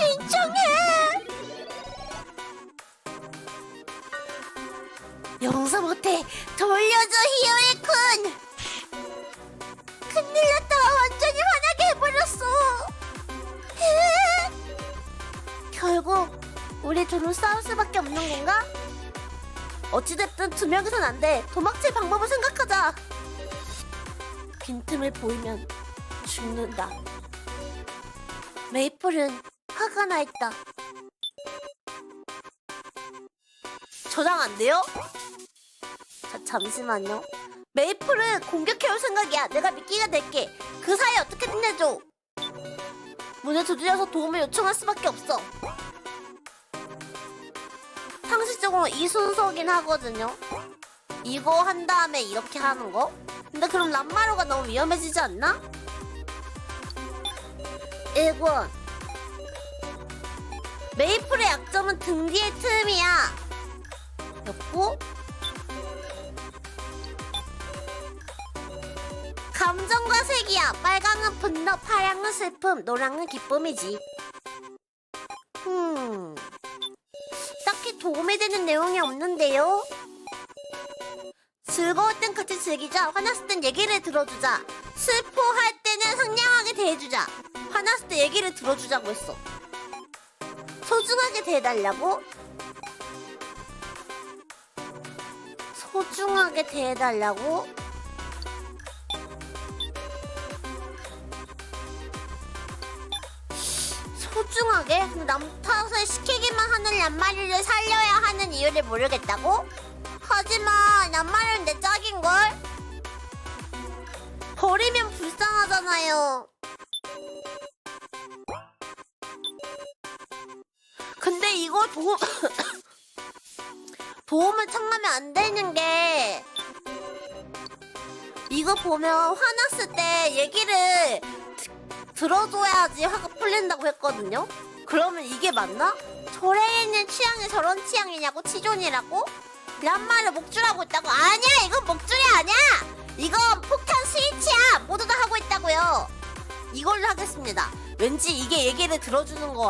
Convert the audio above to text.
신청해! 용서 못해. 돌려줘, 히어의 쿤! 큰일 났다. 완전히 화나게 해버렸어. 결국 우리 둘은 싸울 수밖에 없는 건가? 어찌됐든 두 명이선 안 돼. 도망칠 방법을 생각하자. 빈틈을 보이면 죽는다. 메이플은 화가 나 있다. 저장 안 돼요? 자, 잠시만요. 메이플은 공격해올 생각이야. 내가 미끼가 될게. 그 사이 어떻게 끝내줘? 문을 두드려서 도움을 요청할 수밖에 없어. 상식적으로 이 순서긴 하거든요. 이거 한 다음에 이렇게 하는 거? 근데 그럼 람마루가 너무 위험해지지 않나? 1권 메이플의 약점은 등 뒤의 틈이야. 였고 감정과 색이야. 빨강은 분노, 파랑은 슬픔, 노랑은 기쁨이지. 음, 딱히 도움이 되는 내용이 없는데요. 즐거울 땐 같이 즐기자. 화났을 땐 얘기를 들어주자. 슬퍼할 때는 상냥하게 대해주자. 화났을 때 얘기를 들어주자고 했어. 소중하게 대해달라고? 소중하게 대해달라고? 소중하게? 남 탓을 시키기만 하는 얀마리를 살려야 하는 이유를 모르겠다고? 하지만 얀마리는 내 짝인걸? 버리면 불쌍하잖아요. 이걸 도움, 도움을 청하면 안 되는 게, 이거 보면 화났을 때 얘기를 들어줘야지 화가 풀린다고 했거든요? 그러면 이게 맞나? 저래있는 취향이 저런 취향이냐고 치존이라고? 란마를 목줄하고 있다고? 아니야 이건 목줄이 아니야! 이건 폭탄 스위치야! 모두 다 하고 있다고요! 이걸로 하겠습니다. 왠지 이게 얘기를 들어주는 거